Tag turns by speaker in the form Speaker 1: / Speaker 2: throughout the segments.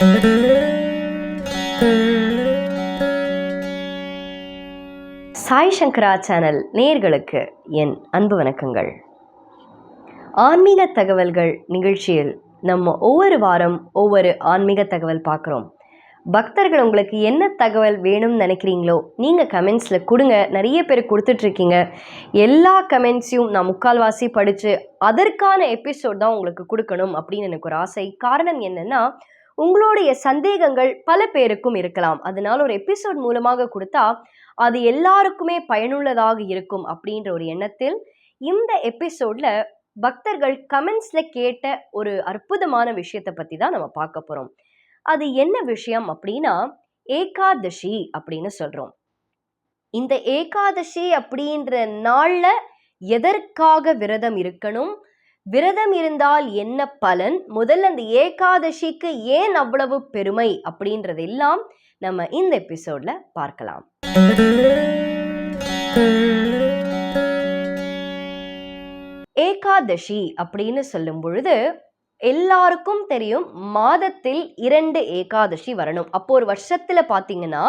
Speaker 1: சாய் சங்கரா channel நேர்களுக்கு என் அன்பு வணக்கங்கள். ஆன்மீக தகவல்கள் நிகழ்ச்சியில் நம்ம ஒவ்வொரு வாரம் ஒவ்வொரு ஆன்மீக தகவல் பார்க்குறோம். பக்தர்கள் உங்களுக்கு என்ன தகவல் வேணும்னு நினைக்கிறீங்களோ நீங்கள் கமெண்ட்ஸில் கொடுங்க. நிறைய பேர் கொடுத்துட்ருக்கீங்க. எல்லா கமெண்ட்ஸையும் நான் முக்கால்வாசி படித்து அதற்கான எபிசோட் தான் உங்களுக்கு கொடுக்கணும் அப்படின்னு எனக்கு ஒரு ஆசை. காரணம் என்னென்னா உங்களுடைய சந்தேகங்கள் பல பேருக்கும் இருக்கலாம். அதனால ஒரு எபிசோட் மூலமாக கொடுத்தா அது எல்லாருக்குமே பயனுள்ளதாக இருக்கும் அப்படின்ற ஒரு எண்ணத்தில் இந்த எபிசோட்ல பக்தர்கள் கமெண்ட்ஸில் கேட்ட ஒரு அற்புதமான விஷயத்தை பற்றி தான் நம்ம பார்க்க போகிறோம் அது என்ன விஷயம் அப்படின்னா ஏகாதசி அப்படின்னு சொல்கிறோம் இந்த ஏகாதசி அப்படின்ற நாளில் எதற்காக விரதம் இருக்கணும்? விரதம் இருந்தால் என்ன பலன்? முதல்ல அந்த ஏகாதசிக்கு ஏன் அவ்வளவு பெருமை? அப்படின்றதெல்லாம் நம்ம இந்த எபிசோட்ல பார்க்கலாம். ஏகாதசி அப்படின்னு சொல்லும் பொழுது எல்லாருக்கும் தெரியும் மாதத்தில் இரண்டு ஏகாதசி வரணும். அப்போ ஒரு வருஷத்துல பாத்தீங்கன்னா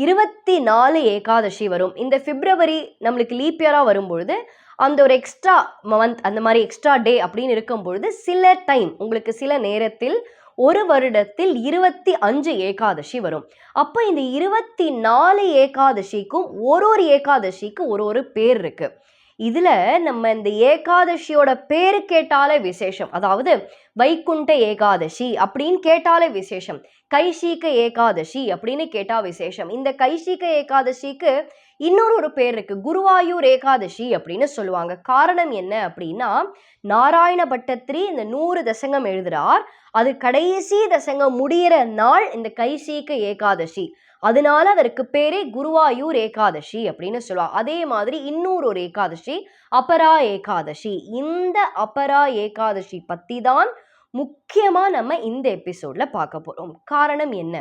Speaker 1: இருபத்தி நாலு ஏகாதசி வரும். இந்த பிப்ரவரி நம்மளுக்கு லீப் வரும்பொழுது அந்த ஒரு எக்ஸ்ட்ரா மந்த் அந்த மாதிரி எக்ஸ்ட்ரா டே அப்படின்னு இருக்கும் பொழுது சில டைம் உங்களுக்கு சில நேரத்தில் ஒரு வருடத்தில் இருபத்தி அஞ்சு ஏகாதசி வரும். அப்போ இந்த இருபத்தி நாலு ஏகாதசிக்கும் ஒரு ஒரு ஏகாதசிக்கும் ஒரு ஒரு பேர் இருக்கு. இதில் நம்ம இந்த ஏகாதசியோட பேர் கேட்டாலே விசேஷம். அதாவது வைகுண்ட ஏகாதசி அப்படின்னு கேட்டாலே விசேஷம். கைஷீக்க ஏகாதசி அப்படின்னு கேட்டா விசேஷம். இந்த கைஷீக்க ஏகாதசிக்கு இன்னொரு ஒரு பேர் இருக்கு. குருவாயூர் ஏகாதசி அப்படின்னு சொல்லுவாங்க. காரணம் என்ன அப்படின்னா நாராயண பட்டத்திரி இந்த நூறு தசங்கம் எழுதுறார். அது கடைசி தசங்கம் முடியிற நாள் இந்த கைசீக்க ஏகாதசி. அதனால அதற்கு பேரே குருவாயூர் ஏகாதசி அப்படின்னு சொல்லுவாங்க. அதே மாதிரி இன்னொரு ஒரு ஏகாதசி அபரா ஏகாதசி. இந்த அபரா ஏகாதசி பத்தி தான் முக்கியமாக நம்ம இந்த எபிசோட்ல பார்க்க போகிறோம் காரணம் என்ன?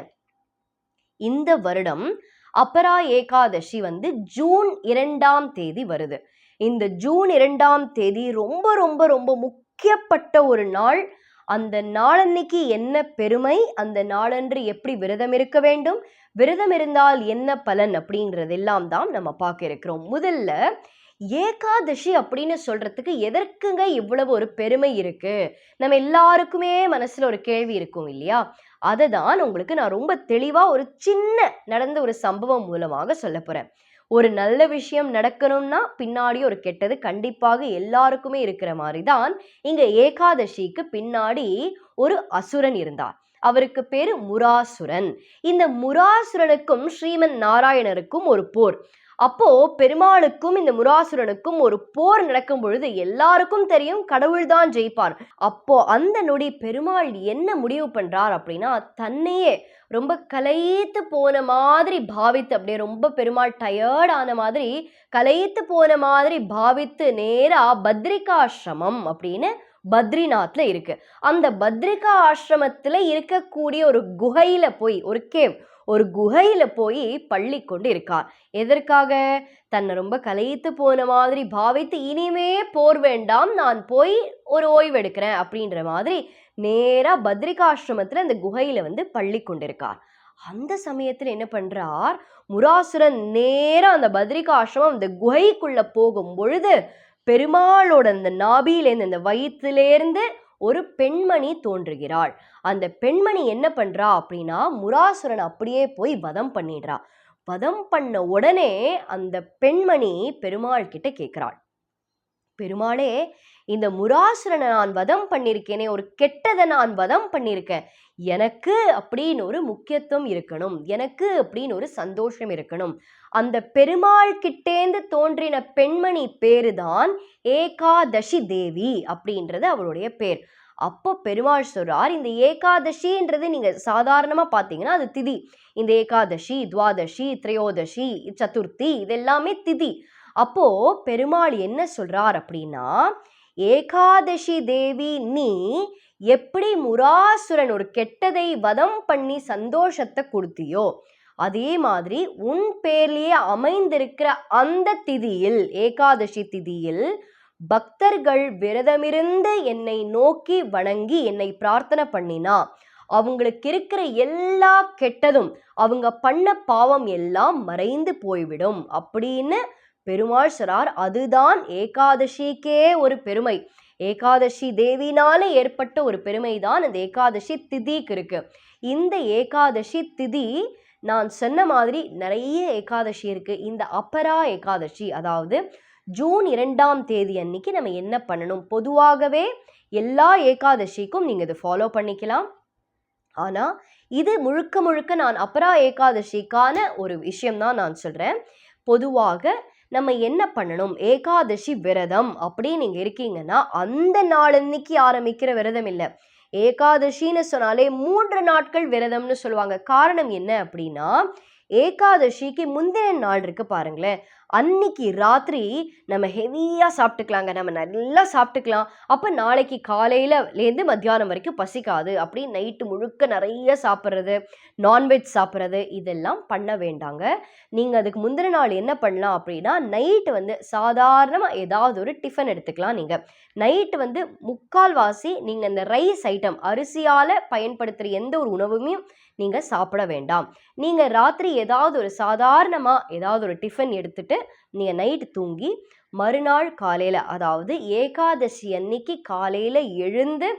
Speaker 1: இந்த வருடம் அபரா ஏகாதசி வந்து ஜூன் இரண்டாம் தேதி வருது. இந்த ஜூன் இரண்டாம் தேதி ரொம்ப ரொம்ப ரொம்ப முக்கியப்பட்ட ஒரு நாள். அந்த நாளன்னைக்கு என்ன பெருமை? அந்த நாளன்று எப்படி விரதம் இருக்க வேண்டும்? விரதம் இருந்தால் என்ன பலன் அப்படின்றதெல்லாம் தான் நம்ம பார்க்க இருக்கிறோம். முதல்ல ஏகாதசி அப்படின்னு சொல்கிறதுக்கு எதற்குங்க இவ்வளவு ஒரு பெருமை இருக்கு? நம்ம எல்லாருக்குமே மனசில் ஒரு கேள்வி இருக்கும் இல்லையா? அதை தான் உங்களுக்கு நான் ரொம்ப தெளிவாக ஒரு சின்ன நடந்த ஒரு சம்பவம் மூலமாக சொல்ல போகிறேன் ஒரு நல்ல விஷயம் நடக்கணும்னா பின்னாடி ஒரு கெட்டது கண்டிப்பாக எல்லாருக்குமே இருக்கிற மாதிரி தான் இங்கே ஏகாதசிக்கு பின்னாடி ஒரு அசுரன் இருந்தார். அவருக்கு பேரு முராசுரன். இந்த முராசுரனுக்கும் ஸ்ரீமன் நாராயணருக்கும் ஒரு போர். அப்போ பெருமாளுக்கும் இந்த முராசுரனுக்கும் ஒரு போர் நடக்கும் பொழுது எல்லாருக்கும் தெரியும் கடவுள் தான் ஜெயிப்பார். அப்போ அந்த நொடி பெருமாள் என்ன முடிவு பண்றார் அப்படின்னா தன்னையே ரொம்ப கலைத்து போன மாதிரி பாவித்து அப்படியே ரொம்ப பெருமாள் டயர்ட் ஆன மாதிரி கலைத்து போன மாதிரி பாவித்து நேரா பத்ரிகாசிரமம் அப்படின்னு பத்ரிநாத்ல இருக்கு. அந்த பத்ரிகா ஆசிரமத்துல இருக்கக்கூடிய ஒரு குகையில போய் ஒரு கேவ் ஒரு குகையில போய் பள்ளி கொண்டு இருக்கார் எதற்காக? தன்னை ரொம்ப கலைத்து போன மாதிரி பாவித்து இனிமே போர் வேண்டாம் நான் போய் ஒரு ஓய்வு எடுக்கிறேன் அப்படின்ற மாதிரி நேரா பத்ரிகாசிரமத்துல அந்த குகையில வந்து பள்ளி கொண்டிருக்கார் அந்த சமயத்தில் என்ன பண்றார்? முராசுரன் நேராக அந்த பத்ரிகாசிரமம் அந்த குகைக்குள்ள போகும் பொழுது பெருமாளோட அந்த நாபியிலேருந்து அந்த வயிற்றுலேருந்து ஒரு பெண்மணி தோன்றுகிறாள். அந்த பெண்மணி என்ன பண்ணுறா அப்படின்னா முராசுரன் அப்படியே போய் வதம் பண்ணிடுறா. வதம் பண்ண உடனே அந்த பெண்மணி பெருமாள் கிட்ட கேட்குறாள். பெருமாளே இந்த முராசுரனை நான் வதம் பண்ணியிருக்கேனே ஒரு கெட்டதை நான் வதம் பண்ணியிருக்கேன் எனக்கு அப்படின்னு ஒரு முக்கியத்துவம் இருக்கணும் எனக்கு அப்படின்னு ஒரு சந்தோஷம் இருக்கணும். அந்த பெருமாள் கிட்டேந்து தோன்றின பெண்மணி பேரு தான் ஏகாதசி தேவி அப்படின்றது அவளுடைய பேர். அப்போ பெருமாள் சொல்றார் இந்த ஏகாதசின்றது நீங்க சாதாரணமா பார்த்தீங்கன்னா அது திதி. இந்த ஏகாதசி துவாதசி திரையோதசி சதுர்த்தி இதெல்லாமே திதி. அப்போ பெருமாள் என்ன சொல்றார் அப்படின்னா ஏகாதசி தேவி நீ எப்படி முராசுரன் ஒரு கெட்டதை வதம் பண்ணி சந்தோஷத்தை கொடுத்தியோ அதே மாதிரி உன் பேர்லேயே அமைந்திருக்கிற அந்த திதியில் ஏகாதசி திதியில் பக்தர்கள் விரதமிருந்து என்னை நோக்கி வணங்கி என்னை பிரார்த்தனை பண்ணினா அவங்களுக்கு இருக்கிற எல்லா கெட்டதும் அவங்க பண்ண பாவம் எல்லாம் மறைந்து போய்விடும். அப்படின்னு பெருமாள் சொல்றார் அதுதான் ஏகாதசிக்கே ஒரு பெருமை. ஏகாதசி தேவினால ஏற்பட்ட ஒரு பெருமை தான் இந்த ஏகாதசி திதிக்கு இருக்கு. இந்த ஏகாதசி திதி நான் சொன்ன மாதிரி நிறைய ஏகாதசி இருக்கு. இந்த அப்பரா ஏகாதசி அதாவது ஜூன் இரண்டாம் தேதி அன்னைக்கு நம்ம என்ன பண்ணணும்? பொதுவாகவே எல்லா ஏகாதசிக்கும் நீங்கள் இதை ஃபாலோ பண்ணிக்கலாம். ஆனால் இது முழுக்க முழுக்க நான் அப்பரா ஏகாதசிக்கான ஒரு விஷயம் தான் நான் சொல்கிறேன் பொதுவாக நம்ம என்ன பண்ணணும்? ஏகாதசி விரதம் அப்படின்னு நீங்கள் இருக்கீங்கன்னா அந்த நாளன்னைக்கு ஆரம்பிக்கிற விரதம் இல்லை. ஏகாதசின்னு சொன்னாலே மூன்று நாட்கள் விரதம்னு சொல்லுவாங்க. காரணம் என்ன அப்படின்னா ஏகாதசிக்கு முந்தின நாள் இருக்கு பாருங்களேன். அன்னைக்கு ராத்திரி நம்ம ஹெவியாக சாப்பிட்டுக்கலாங்க. நம்ம நல்லா சாப்பிட்டுக்கலாம். அப்போ நாளைக்கு காலையிலேருந்து மத்தியானம் வரைக்கும் பசிக்காது. அப்படி நைட்டு முழுக்க நிறைய சாப்பிட்றது நான்வெஜ் சாப்பிட்றது இதெல்லாம் பண்ண வேண்டாங்க. நீங்கள் அதுக்கு முந்தின நாள் என்ன பண்ணலாம் அப்படின்னா நைட்டு வந்து சாதாரணமாக ஏதாவது ஒரு டிஃபன் எடுத்துக்கலாம் நீங்கள் நைட்டு வந்து முக்கால்வாசி நீங்கள் இந்த ரைஸ் ஐட்டம் அரிசியால் பயன்படுத்துகிற எந்த ஒரு உணவுமே நீங்கள் சாப்பிட வேண்டாம். நீங்கள் ராத்திரி ஏதாவது ஒரு சாதாரணமாக ஏதாவது ஒரு டிஃபன் எடுத்துட்டு நீங்கள் நைட்டு தூங்கி மறுநாள் காலையில் அதாவது ஏகாதசி அன்னைக்கு காலையில் எழுந்து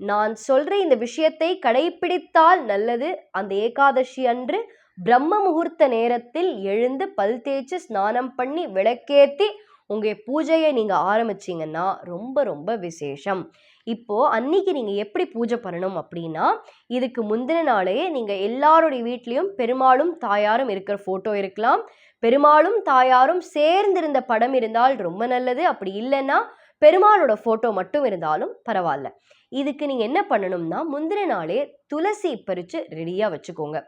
Speaker 1: நான் சொல்கிற இந்த விஷயத்தை கடைபிடித்தால் நல்லது. அந்த ஏகாதசி அன்று பிரம்ம முகூர்த்த நேரத்தில் எழுந்து பல் தேய்ச்சி ஸ்நானம் பண்ணி விளக்கேற்றி உங்கள் பூஜையை நீங்கள் ஆரம்பிச்சிங்கன்னா ரொம்ப ரொம்ப விசேஷம். இப்போது அன்னைக்கு நீங்கள் எப்படி பூஜை பண்ணணும் அப்படின்னா இதுக்கு முந்தின நாளே நீங்கள் எல்லாருடைய வீட்லேயும் பெருமாளும் தாயாரும் இருக்கிற ஃபோட்டோ இருக்கலாம். பெருமாளும் தாயாரும் சேர்ந்திருந்த படம் இருந்தால் ரொம்ப நல்லது. அப்படி இல்லைன்னா பெருமாளோட ஃபோட்டோ மட்டும் இருந்தாலும் பரவாயில்ல. இதுக்கு நீங்கள் என்ன பண்ணணும்னா முந்தின நாளே துளசி பறித்து ரெடியாக வச்சுக்கோங்க.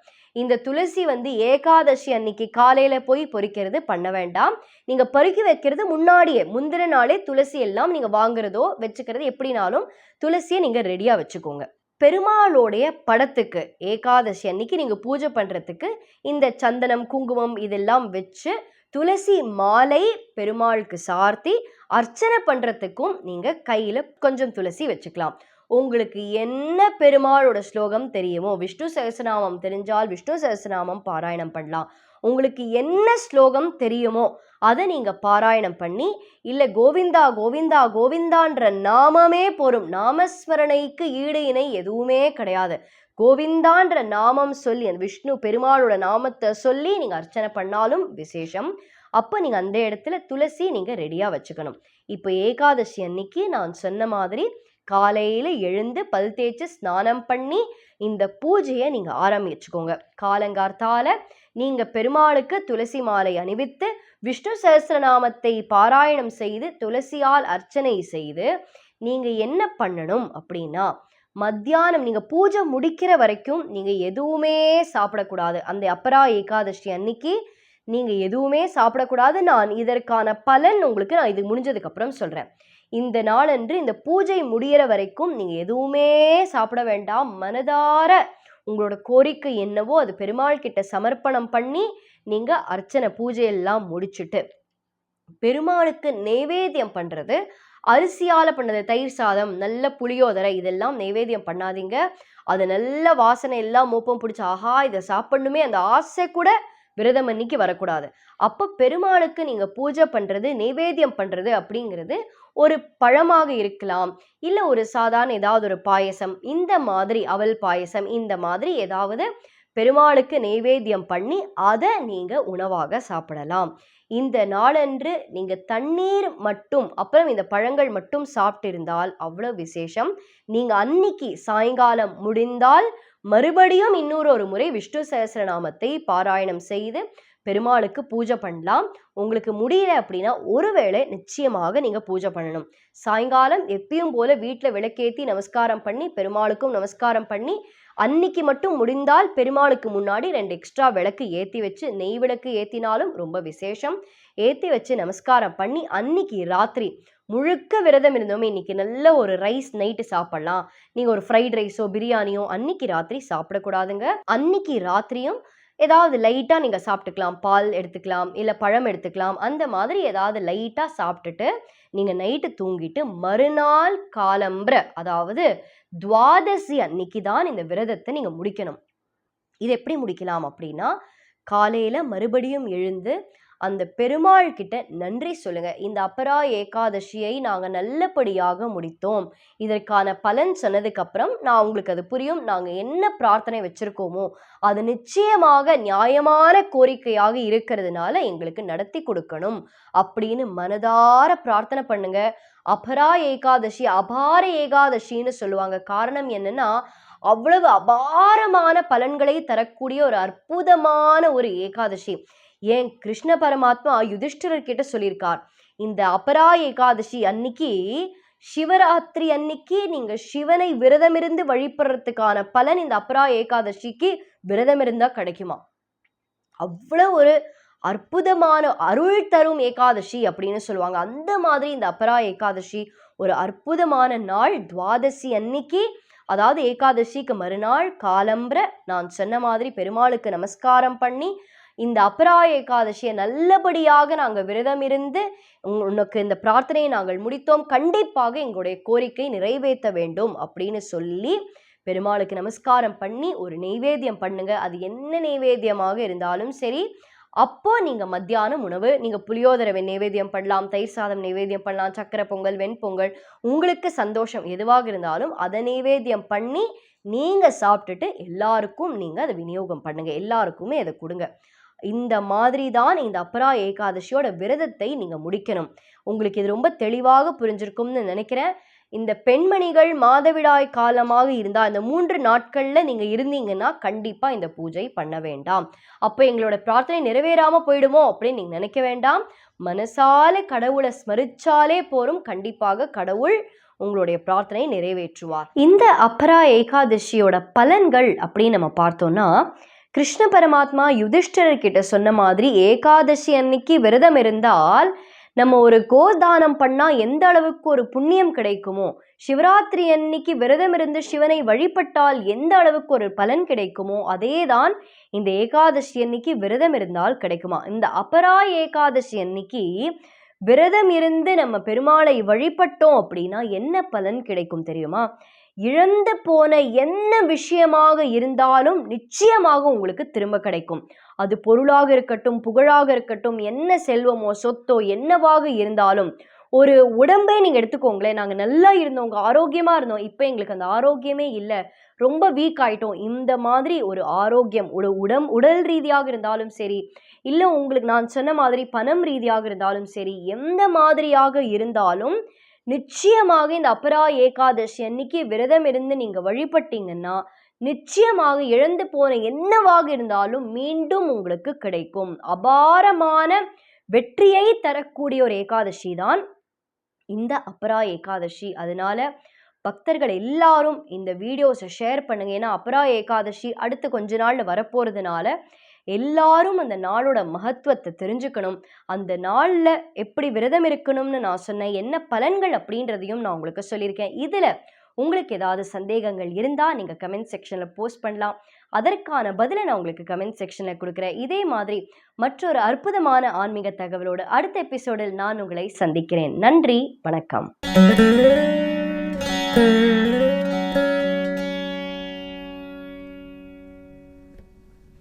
Speaker 1: இந்த துளசி வந்து ஏகாதசி அன்னைக்கு காலையில் போய் பொறிக்கிறது பண்ண வேண்டாம். நீங்கள் பறிக்க வைக்கிறது முன்னாடியே முந்தின நாளே துளசி எல்லாம் நீங்கள் வாங்குறதோ வச்சுக்கிறது எப்படினாலும் துளசியை நீங்கள் ரெடியாக வச்சுக்கோங்க. பெருமாளோடைய படத்துக்கு ஏகாதசி அன்னைக்கு நீங்கள் பூஜை பண்ணுறதுக்கு இந்த சந்தனம் குங்குமம் இதெல்லாம் வச்சு துளசி மாலை பெருமாளுக்கு சார்த்தி அர்ச்சனை பண்ணுறதுக்கும் நீங்கள் கையில் கொஞ்சம் துளசி வச்சுக்கலாம். உங்களுக்கு என்ன பெருமாளோட ஸ்லோகம் தெரியுமோ விஷ்ணு சகசநாமம் தெரிஞ்சால் விஷ்ணு சகசநாமம் பாராயணம் பண்ணலாம். உங்களுக்கு என்ன ஸ்லோகம் தெரியுமோ அதை நீங்கள் பாராயணம் பண்ணி இல்லை கோவிந்தா கோவிந்தா கோவிந்தான்ற நாமமே போரும். நாமஸ்மரணைக்கு ஈடு இணை எதுவுமே கிடையாது. கோவிந்தான்ற நாமம் சொல்லி அந்த விஷ்ணு பெருமாளோட நாமத்தை சொல்லி நீங்கள் அர்ச்சனை பண்ணாலும் விசேஷம். அப்போ நீங்கள் அந்த இடத்துல துளசி நீங்கள் ரெடியாக வச்சுக்கணும். இப்போ ஏகாதசி அன்னைக்கு நான் சொன்ன மாதிரி காலையில் எழுந்து பல் தேய்ச்சி ஸ்நானம் பண்ணி இந்த பூஜையை நீங்கள் ஆரம்பிச்சுக்கோங்க காலங்கார்த்தால நீங்கள் பெருமாளுக்கு துளசி மாலை அணிவித்து விஷ்ணு சஹசிரநாமத்தை பாராயணம் செய்து துளசியால் அர்ச்சனை செய்து நீங்கள் என்ன பண்ணணும் அப்படின்னா மத்தியானம் நீங்கள் பூஜை முடிக்கிற வரைக்கும் நீங்கள் எதுவுமே சாப்பிடக்கூடாது. அந்த அப்பரா ஏகாதசி அன்னைக்கு நீங்கள் எதுவுமே சாப்பிடக்கூடாது. நான் இதற்கான பலன் உங்களுக்கு நான் இது முடிஞ்சதுக்கப்புறம் சொல்கிறேன் இந்த நாளன்று இந்த பூஜை முடியிற வரைக்கும் நீங்கள் எதுவுமே சாப்பிட வேண்டாம். மனதார உங்களோட கோரிக்கை என்னவோ அது பெருமாள் கிட்ட சமர்ப்பணம் பண்ணி நீங்கள் அர்ச்சனை பூஜையெல்லாம் முடிச்சுட்டு பெருமாளுக்கு நைவேத்தியம் பண்ணுறது அரிசியால் பண்ணது தயிர் சாதம் நல்ல புளியோதரை இதெல்லாம் நைவேத்தியம் பண்ணாதீங்க. அது நல்ல வாசனை எல்லாம் மோப்பம் பிடிச்சி ஆஹா இதை சாப்பிடணுமே அந்த ஆசை கூட விரதம் அன்னைக்கு வரக்கூடாது. அப்போ பெருமாளுக்கு நீங்கள் பூஜை பண்ணுறது நைவேத்தியம் பண்ணுறது அப்படிங்கிறது ஒரு பழமாக இருக்கலாம். இல்லை ஒரு சாதாரண ஏதாவது ஒரு பாயசம் இந்த மாதிரி அவல் பாயசம் இந்த மாதிரி ஏதாவது பெருமாளுக்கு நைவேத்தியம் பண்ணி அதை நீங்கள் உணவாக சாப்பிடலாம். இந்த நாளன்று நீங்கள் தண்ணீர் மட்டும் அப்புறம் இந்த பழங்கள் மட்டும் சாப்பிட்டிருந்தால் அவ்வளோ விசேஷம். நீங்கள் அன்னைக்கு சாயங்காலம் முடிந்தால் மறுபடியும் இன்னொரு ஒரு முறை விஷ்ணு சஹசிரநாமத்தை பாராயணம் செய்து பெருமாளுக்கு பூஜை பண்ணலாம். உங்களுக்கு முடியல அப்படின்னா ஒருவேளை நிச்சயமாக நீங்கள் பூஜை பண்ணணும். சாயங்காலம் எப்பயும் போல வீட்டில் விளக்கேற்றி நமஸ்காரம் பண்ணி பெருமாளுக்கும் நமஸ்காரம் பண்ணி அன்னைக்கு மட்டும் முடிந்தால் பெருமாளுக்கு முன்னாடி ரெண்டு எக்ஸ்ட்ரா விளக்கு ஏற்றி வச்சு நெய் விளக்கு ஏற்றினாலும் ரொம்ப விசேஷம். ஏற்றி வச்சு நமஸ்காரம் பண்ணி அன்னைக்கு ராத்திரி முழுக்க விரதம் இருந்தோமே இன்னைக்கு நல்ல ஒரு ரைஸ் நைட்டு சாப்பிடலாம். நீங்கள் ஒரு ஃப்ரைட் ரைஸோ பிரியாணியோ அன்னைக்கு ராத்திரி சாப்பிடக்கூடாதுங்க. அன்னைக்கு ராத்திரியும் ஏதாவது லைட்டாக நீங்கள் சாப்பிட்டுக்கலாம் பால் எடுத்துக்கலாம் இல்லை பழம் எடுத்துக்கலாம் அந்த மாதிரி ஏதாவது லைட்டாக சாப்பிட்டுட்டு நீங்கள் நைட்டு தூங்கிட்டு மறுநாள் காலம்புற அதாவது துவாதசி அன்னைக்கு தான் இந்த விரதத்தை நீங்கள் முடிக்கணும். இது எப்படி முடிக்கலாம் அப்படின்னா காலையில் மறுபடியும் எழுந்து அந்த பெருமாள் கிட்ட நன்றி சொல்லுங்க. இந்த அபரா ஏகாதசியை நாங்கள் நல்லபடியாக முடித்தோம். இதற்கான பலன் சொன்னதுக்கு அப்புறம் நான் உங்களுக்கு அது புரியும். நாங்கள் என்ன பிரார்த்தனை வச்சிருக்கோமோ அது நிச்சயமாக நியாயமான கோரிக்கையாக இருக்கிறதுனால எங்களுக்கு நடத்தி கொடுக்கணும். அப்படின்னு மனதார பிரார்த்தனை பண்ணுங்க. அபரா ஏகாதசி அபார ஏகாதசின்னு சொல்லுவாங்க. காரணம் என்னன்னா அவ்வளவு அபாரமான பலன்களை தரக்கூடிய ஒரு அற்புதமான ஒரு ஏகாதசி. ஏன் கிருஷ்ண பரமாத்மா யுதிஷ்டிரர் கிட்ட சொல்லியிருக்கார்? இந்த அபரா ஏகாதசி அன்னைக்கு சிவராத்திரி அன்னைக்கு நீங்க சிவனை விரதமிருந்து வழிபடுறதுக்கான பலன் இந்த அபரா ஏகாதசிக்கு விரதமிருந்தா கிடைக்குமா? அவ்வளோ ஒரு அற்புதமான அருள் தரும் ஏகாதசி அப்படின்னு சொல்லுவாங்க. அந்த மாதிரி இந்த அபரா ஏகாதசி ஒரு அற்புதமான நாள். துவாதசி அன்னைக்கு அதாவது ஏகாதசிக்கு மறுநாள் காலம்பர நான் சொன்ன மாதிரி பெருமாளுக்கு நமஸ்காரம் பண்ணி இந்த அபரா ஏகாதசியை நல்லபடியாக நாங்கள் விரதம் இருந்து உனக்கு இந்த பிரார்த்தனையை நாங்கள் முடித்தோம். கண்டிப்பாக எங்களுடைய கோரிக்கை நிறைவேற்ற வேண்டும் அப்படின்னு சொல்லி பெருமாளுக்கு நமஸ்காரம் பண்ணி ஒரு நெய்வேத்தியம் பண்ணுங்க. அது என்ன நெய்வேத்தியமாக இருந்தாலும் சரி அப்போ நீங்க மத்தியானம் உணவு நீங்க புளியோதரவை நைவேத்தியம் பண்ணலாம் தயிர் சாதம் நைவேத்தியம் பண்ணலாம் சக்கரை பொங்கல் வெண்பொங்கல் உங்களுக்கு சந்தோஷம் எதுவாக இருந்தாலும் அதை நைவேத்தியம் பண்ணி நீங்க சாப்பிட்டுட்டு எல்லாருக்கும் நீங்க அதை விநியோகம் பண்ணுங்க. எல்லாருக்குமே அதை கொடுங்க. இந்த மாதிரி தான் இந்த அப்பரா ஏகாதசியோட விரதத்தை நீங்கள் முடிக்கணும். உங்களுக்கு இது ரொம்ப தெளிவாக புரிஞ்சிருக்கும்னு நினைக்கிறேன். இந்த பெண்மணிகள் மாதவிடாய் காலமாக இருந்தால் இந்த மூன்று நாட்களில் நீங்கள் இருந்தீங்கன்னா கண்டிப்பாக இந்த பூஜை பண்ண வேண்டாம். அப்போ எங்களோட பிரார்த்தனை நிறைவேறாமல் போயிடுமோ அப்படின்னு நீங்கள் நினைக்க வேண்டாம். மனசால கடவுளை ஸ்மரிச்சாலே போரும். கண்டிப்பாக கடவுள் உங்களுடைய பிரார்த்தனை நிறைவேற்றுவார். இந்த அபரா ஏகாதசியோட பலன்கள் அப்படின்னு நம்ம பார்த்தோம்னா கிருஷ்ண பரமாத்மா யுதிஷ்டர் கிட்ட சொன்ன மாதிரி ஏகாதசி அன்னைக்கு விரதம் இருந்தால் நம்ம ஒரு கோதானம் பண்ணால் எந்த அளவுக்கு ஒரு புண்ணியம் கிடைக்குமோ சிவராத்திரி அன்னைக்கு விரதம் இருந்து சிவனை வழிபட்டால் எந்த அளவுக்கு ஒரு பலன் கிடைக்குமோ அதே தான் இந்த ஏகாதசி அன்னைக்கு விரதம் இருந்தால் கிடைக்குமா? இந்த அபரா ஏகாதசி அன்னைக்கு விரதம் இருந்து நம்ம பெருமாளை வழிபட்டோம் அப்படின்னா என்ன பலன் கிடைக்கும் தெரியுமா? இழந்து போன என்ன விஷயமாக இருந்தாலும் நிச்சயமாக உங்களுக்கு திரும்ப கிடைக்கும். அது பொருளாக இருக்கட்டும் புகழாக இருக்கட்டும் என்ன செல்வமோ சொத்தோ என்னவாக இருந்தாலும் ஒரு உடம்பே நீங்கள் எடுத்துக்கோங்களேன். நாங்கள் நல்லா இருந்தோங்க ஆரோக்கியமாக இருந்தோம். இப்போ எங்களுக்கு அந்த ஆரோக்கியமே இல்லை. ரொம்ப வீக் ஆயிட்டோம். இந்த மாதிரி ஒரு ஆரோக்கியம் ஒரு உடம் உடல் ரீதியாக இருந்தாலும் சரி இல்லை உங்களுக்கு நான் சொன்ன மாதிரி பணம் ரீதியாக இருந்தாலும் சரி எந்த மாதிரியாக இருந்தாலும் நிச்சயமாக இந்த அபரா ஏகாதசி அன்னைக்கு விரதம் இருந்து நீங்கள் வழிபட்டீங்கன்னா நிச்சயமாக இழந்து போன என்னவாக இருந்தாலும் மீண்டும் உங்களுக்கு கிடைக்கும். அபாரமான வெற்றியை தரக்கூடிய ஒரு ஏகாதசி தான் இந்த அபரா ஏகாதசி. அதனால பக்தர்கள் எல்லாரும் இந்த வீடியோஸை ஷேர் பண்ணுங்க. ஏன்னா அபரா ஏகாதசி அடுத்து கொஞ்ச நாளில் வரப்போறதுனால எல்லாரும் அந்த நாளோட மகத்துவத்தை தெரிஞ்சுக்கணும். அந்த நாளில் எப்படி விரதம் இருக்கணும்னு நான் சொன்னேன் என்ன பலன்கள் அப்படின்றதையும் நான் உங்களுக்கு சொல்லியிருக்கேன். இதில் உங்களுக்கு ஏதாவது சந்தேகங்கள் இருந்தால் நீங்கள் கமெண்ட் செக்ஷனில் போஸ்ட் பண்ணலாம். அதற்கான பதிலை நான் உங்களுக்கு கமெண்ட் செக்ஷனில் கொடுக்குறேன். இதே மாதிரி மற்றொரு அற்புதமான ஆன்மீக தகவலோடு அடுத்த எபிசோடில் நான் உங்களை சந்திக்கிறேன். நன்றி வணக்கம்.